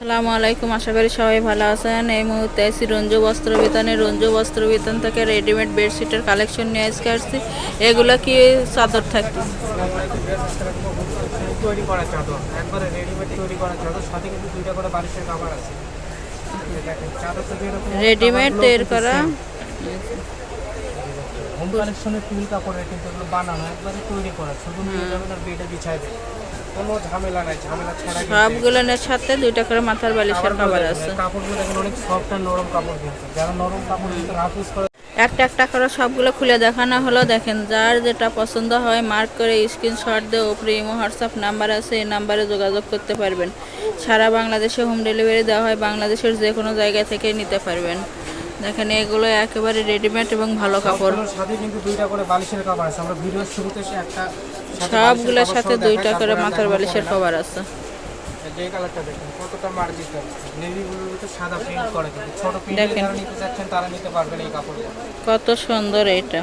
আসসালামু আলাইকুম আশা করি সবাই ভালো আছেন। এই মুহূর্তে আছি রঞ্জু বস্ত্র বিতানে। রঞ্জু বস্ত্র বিতান থেকে রেডিমেড বেডশিটের কালেকশন নিয়ে আজকে আসছি। এগুলো কি চাদর থাকবে? তৈরি করা চাদর। একবারে রেডিমেড তৈরি করা চাদর সাথে কিন্তু দুইটা করে বালিশের কাভার আছে। এই দেখেন চাদরটা যেরকম রেডিমেড তৈরি করা। হোম কালেকশনের টুল কাপড়ের কিন্তু এগুলো বানানো একবারে তৈরি করা। শুধু নিয়ে যাবেন আর বিছাই দেবেন কোনো ঝামেলা নাই ঝামেলা ছাড়া সবগুলোর সাথে দুইটা করে মাথার বালিশের খাবার আছে। কাপড়গুলো দেখেন অনেক সফট আর নরম কাপড় কিন্তু যারা নরম কাপড় কিন্তু রাফ ইউজ করে। একটা একটা করে সবগুলো খুলে দেখানো হলো দেখেন যার যেটা পছন্দ হয় মার্ক করে স্ক্রিনশট দিয়ে উপরে ইমো হোয়াটসঅ্যাপ নাম্বার আছে এই নাম্বারে যোগাযোগ করতে পারবেন। সারা বাংলাদেশে হোম ডেলিভারি দেওয়া হয় বাংলাদেশের যে কোনো জায়গা থেকে নিতে পারবেন। দেখেন এগুলো একেবারে রেডিমেড এবং ভালো কাপড়। সবগুলোর সাথে কিন্তু দুইটা করে বালিশের কাভার আছে। আমরা ভিডিওর শুরুতে একটা সবগুলোর সাথে দুইটা করে মাথার বালিশের। কভার আছে। যে কালারটা দেখুন কতটা মার্জিত নেভি ব্লুর ভিতর সাদা প্রিন্ট করে কিন্তু। ছোট প্রিন্ট যারা নিতে চাচ্ছেন তারা নিতে পারবেন এই কাপড়গুলো কত সুন্দর এটা।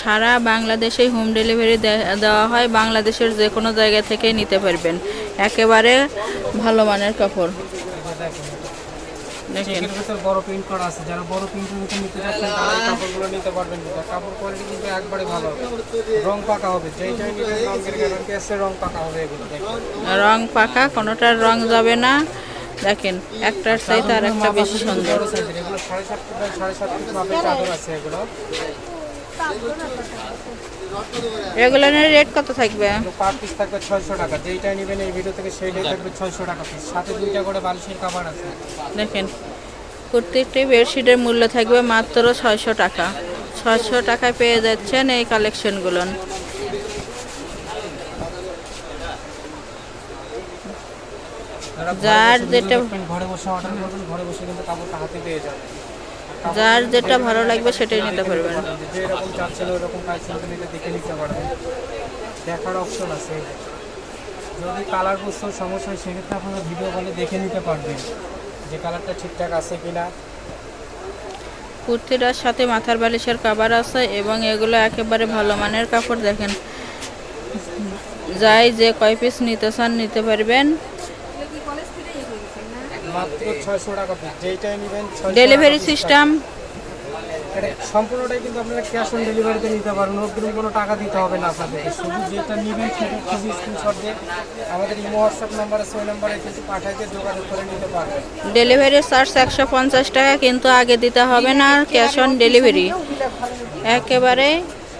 সারা বাংলাদেশে হোম ডেলিভারি দেওয়া হয়। বাংলাদেশের যে কোনো জায়গা থেকে নিতে পারবেন। একেবারে ভালো মানের কাপড়। দেখুন। দেখেন ভিতর বড় প্রিন্ট করা আছে। যারা বড় প্রিন্টের ভিতর নিতে চাচ্ছেন তারা কাপড়গুলো নিতে পারবেন কাপড় কোয়ালিটি কিন্তু একবারে ভালো হবে। রং পাকা হবে। যেইটাই নিবেন গ্যারান্টি রং পাকা হবে এগুলো। রং পাকা কোনোটার রং যাবে না। দেখেন একটার চাইতে আর একটা বেশি সুন্দর। এগুলো সাড়ে সাত ফুট সাড়ে সাত ফুট মাপের চাদর আছে এগুলো। এগুলোর রেট কত থাকবে? পার পিস থাকবে ছয়শো টাকা। যেইটাই নেবেন এই ভিডিও থেকে সেইটাই থাকবে ছয়শো টাকা পিস সাথে দুইটা করে বালিশের কাভার আছে। দেখেন প্রত্যেকটি বেডশিটের মূল্য থাকবে মাত্র ছয়শো টাকা। ছয়শো টাকায় পেয়ে যাচ্ছেন এই কালেকশনগুলো যার যেটা- ঘরে বসে অর্ডার করবেন ঘরে বসে কিন্তু কাপড়টা হাতে পেয়ে যাবেন। যার যেটা ভালো লাগবে সেটাই নিতে পারবেন। যে এরকম ওরকম কালেকশন নিতে দেখে নিতে পারবেন দেখার অপশন আছে। যদি কালার বুঝতে সমস্যা হয় সেক্ষেত্রে আপনারা ভিডিও কলে দেখে নিতে পারবেন যে কালারটা ঠিকঠাক আছে কিনা। কুর্তিটার সাথে মাথার বালিশের কাবার আছে এবং এগুলো একেবারে ভালো মানের কাপড় দেখেন। যাই যে কয় পিস নিতে চান নিতে পারবেন। মাত্র ছয়শো টাকা পিস যেইটাই নেবেন ডেলিভারি সিস্টেম সম্পূর্ণটাই কিন্তু আপনারা ক্যাশ অন ডেলিভারিতে নিতে অগ্রিম কোনো টাকা দিতে হবে না আপনাদেরকে শুধু যেটা নেবেন সেটা স্ক্রিনশট দিয়ে আমাদের ইমো হোয়াটসঅ্যাপ নাম্বার ওই নাম্বারে কিন্তু পাঠাইতে যোগাযোগ করে নিতে পারবেন। ডেলিভারি চার্জ একশো পঞ্চাশ টাকা কিন্তু আগে দিতে হবে না ক্যাশ অন ডেলিভারি একেবারে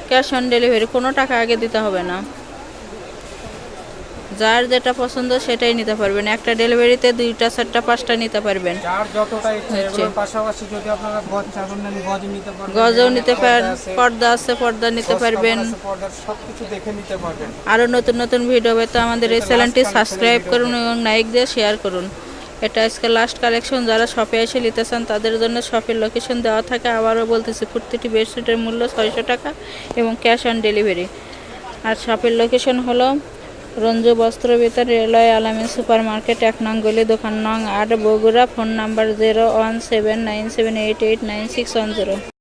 ক্যাশ অন ডেলিভারি কোনো টাকা আগে দিতে হবে না। যার যেটা পছন্দ সেটাই নিতে পারবেন। একটা ডেলিভারিতে দুইটা চারটা পাঁচটা নিতে পারবেন। গজও নিতে পারেন পর্দা আছে, পর্দা নিতে পারবেন। আরও নতুন নতুন ভিডিও পেতে আমাদের এই চ্যানেলটি সাবস্ক্রাইব করুন এবং লাইক দিয়ে শেয়ার করুন। এটা আজকে লাস্ট কালেকশন যারা শপে এসে নিতে চান তাদের জন্য শপের লোকেশন দেওয়া থাকে। আবারও বলতেছি প্রতিটি বেডশিটের মূল্য ছয়শো টাকা এবং ক্যাশ অন ডেলিভারি আর শপের লোকেশন হলো Ranju Bastra Bitan railway Alami super market এক নং গলি দোকান নং আট Bogura phone number zero one seven nine seven eight eight nine six one zero.